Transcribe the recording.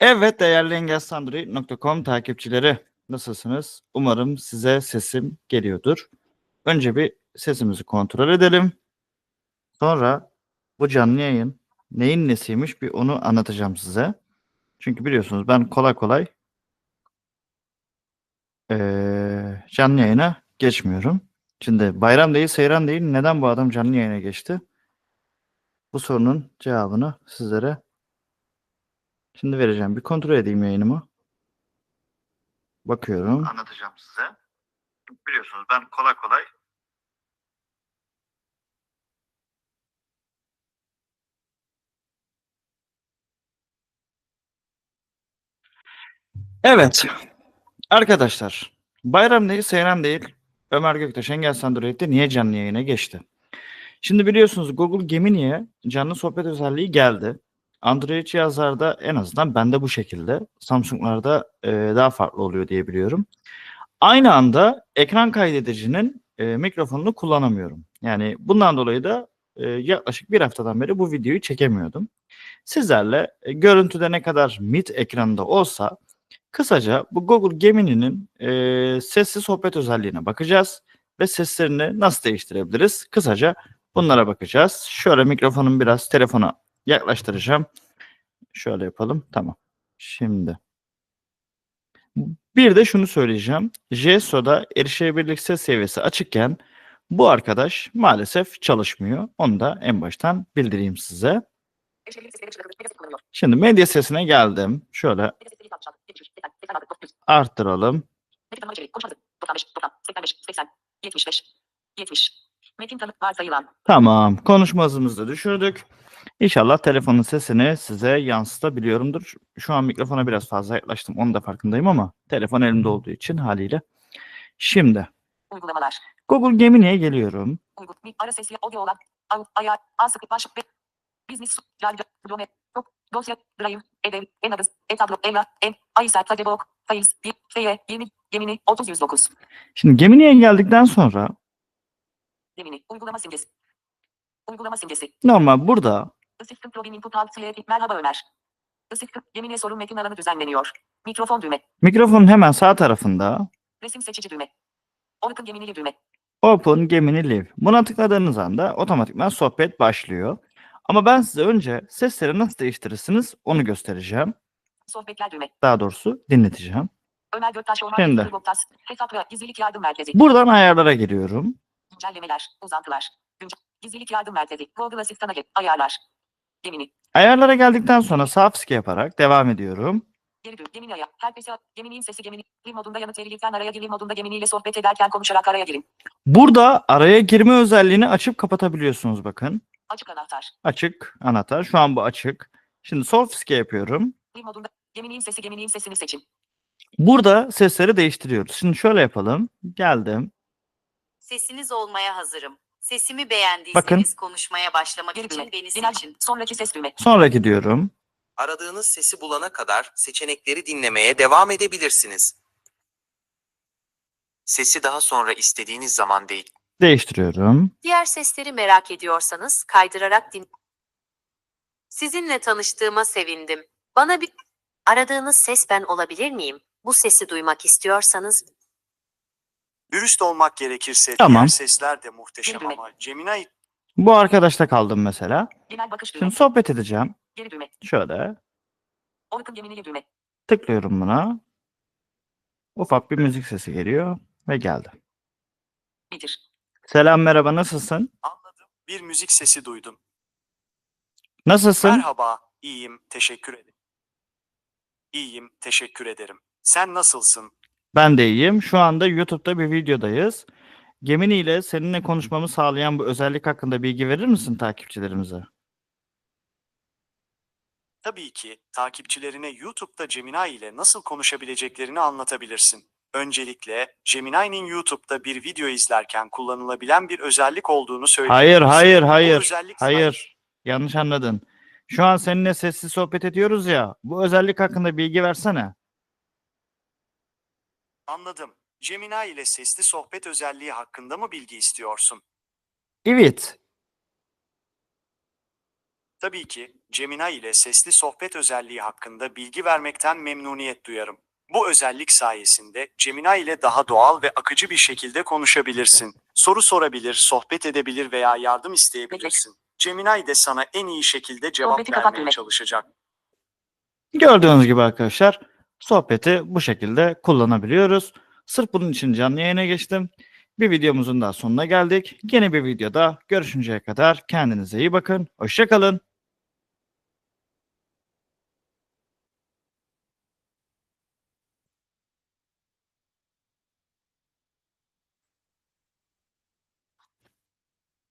Evet değerli engelsandroid.com takipçileri nasılsınız? Umarım size sesim geliyordur. Önce bir sesimizi kontrol edelim. Sonra bu canlı yayın neyin nesiymiş bir onu anlatacağım size. Çünkü biliyorsunuz ben kolay kolay eee, canlı yayına geçmiyorum. Şimdi bayram değil, seyran değil. Neden bu adam canlı yayına geçti? Bu sorunun cevabını sizlere şimdi vereceğim. Bir kontrol edeyim yayınımı. Bakıyorum. Anlatacağım size. Biliyorsunuz ben kolay kolay Evet. Arkadaşlar, bayram değil, seyran değil. Ömer Göktaş Engels Android'de niye canlı yayına geçti? Şimdi biliyorsunuz Google Gemini'ye canlı sohbet özelliği geldi. Android cihazlarda en azından bende bu şekilde. Samsung'larda e, daha farklı oluyor diye biliyorum. Aynı anda ekran kaydedicinin e, mikrofonunu kullanamıyorum. Yani bundan dolayı da e, yaklaşık bir haftadan beri bu videoyu çekemiyordum. Sizlerle e, görüntüde ne kadar mid ekranında olsa kısaca bu Google Gemini'nin e, sesli sohbet özelliğine bakacağız ve seslerini nasıl değiştirebiliriz? Kısaca bunlara bakacağız. Şöyle mikrofonumu biraz telefona yaklaştıracağım. Şöyle yapalım. Tamam. Şimdi. Bir de şunu söyleyeceğim. JSO'da erişebilirlik ses seviyesi açıkken bu arkadaş maalesef çalışmıyor. Onu da en baştan bildireyim size. Şimdi medya sesine geldim. Şöyle arttıralım. Metin tanık varsayılan. Tamam. Konuşma hızımızı düşürdük. İnşallah telefonun sesini size yansıtabiliyorumdur. Şu an mikrofona biraz fazla yaklaştım. Onun da farkındayım ama telefon elimde olduğu için haliyle. Şimdi Uygulamalar. Google Gemini'ye geliyorum. Uygu. Mi. Ara sesi. Audio olan. Ayar. A sıkı. Baş. Business. Radyo. Dome. Top. Dosya. Drive. Edev. Enabız. Etablo. Evra. En. Ayser. Tadebok. Files. Bir. Feye. 20. Gemini. 30 109. Şimdi Gemini'ye geldikten sonra Gemini. Uygulama simgesi. Uygulama simgesi. normal burada Assistant login input alt. Merhaba Ömer. Assistant. Gemini sorun metin alanı düzenleniyor. Mikrofon düğme. mikrofonun hemen sağ tarafında Resim seçici düğme. Open Gemini düğme. Open Gemini Live. Buna tıkladığınız anda otomatikman sohbet başlıyor. Ama ben size önce sesleri nasıl değiştirirsiniz onu göstereceğim. Sohbetler düğme. Daha doğrusu dinleteceğim. Ömer Göktaş Orman Şimdi. Hesap ve gizlilik yardım merkezi. Buradan ayarlara geliyorum. Güncellemeler, uzantılar, güncel, gizlilik yardım merkezi, Google Asistan'a gel, ayarlar, Gemini, Ayarlara geldikten sonra sağ fıske yaparak devam ediyorum. geri dön, Gemini aya, herkese, Gemini'nin sesi Gemini, modunda yanıt verilirken araya gir, Live modunda Gemini ile sohbet ederken konuşarak araya girin, Burada araya girme özelliğini açıp kapatabiliyorsunuz bakın. açık anahtar, Açık anahtar. Şu an bu açık. Şimdi sol fıske yapıyorum. Modunda, Gemini'nin sesi Gemini'nin sesini seçin, Burada sesleri değiştiriyoruz. Şimdi şöyle yapalım. Geldim. Sesiniz olmaya hazırım. Sesimi beğendiyseniz konuşmaya başlamak için beni seçin. sonraki ses düğme, Sonraki diyorum. Aradığınız sesi bulana kadar seçenekleri dinlemeye devam edebilirsiniz. Sesi daha sonra istediğiniz zaman değil, Değiştiriyorum. Diğer sesleri merak ediyorsanız kaydırarak din. Sizinle tanıştığıma sevindim. Bana bir... Aradığınız ses ben olabilir miyim? Bu sesi duymak istiyorsanız Dürüst olmak gerekirse Tamam. diğer sesler de muhteşem Bilme. ama Gemini Bu arkadaşta kaldım mesela. genel bakış düğme, Şimdi sohbet edeceğim. geri düğme, Şöyle Open Gemini düğme, tıklıyorum buna. Ufak bir müzik sesi geliyor ve geldi. bitir, Selam merhaba nasılsın? anladım. Bir müzik sesi duydum. Nasılsın? Merhaba, iyiyim, teşekkür ederim. İyiyim, teşekkür ederim. Sen nasılsın? Ben de iyiyim. Şu anda YouTube'da bir videodayız. Gemini ile seninle konuşmamı sağlayan bu özellik hakkında bilgi verir misin takipçilerimize? Tabii ki takipçilerine YouTube'da Gemini ile nasıl konuşabileceklerini anlatabilirsin. Öncelikle Gemini'nin YouTube'da bir video izlerken kullanılabilen bir özellik olduğunu Hayır, söyleyebilirsin. hayır, Bu hayır. özellik Hayır. Yanlış anladın. Şu an seninle sessiz sohbet ediyoruz ya. Bu özellik hakkında bilgi versene. Anladım. Gemini ile sesli sohbet özelliği hakkında mı bilgi istiyorsun? Evet. Tabii ki Gemini ile sesli sohbet özelliği hakkında bilgi vermekten memnuniyet duyarım. Bu özellik sayesinde Gemini ile daha doğal ve akıcı bir şekilde konuşabilirsin. Soru sorabilir, sohbet edebilir veya yardım isteyebilirsin. Gemini de sana en iyi şekilde cevap Sohbeti kapat vermeye çalışacak. Gördüğünüz gibi arkadaşlar sohbeti bu şekilde kullanabiliyoruz. Sırf bunun için canlı yayına geçtim. Bir videomuzun daha sonuna geldik. Yeni bir videoda görüşünceye kadar kendinize iyi bakın. Hoşçakalın.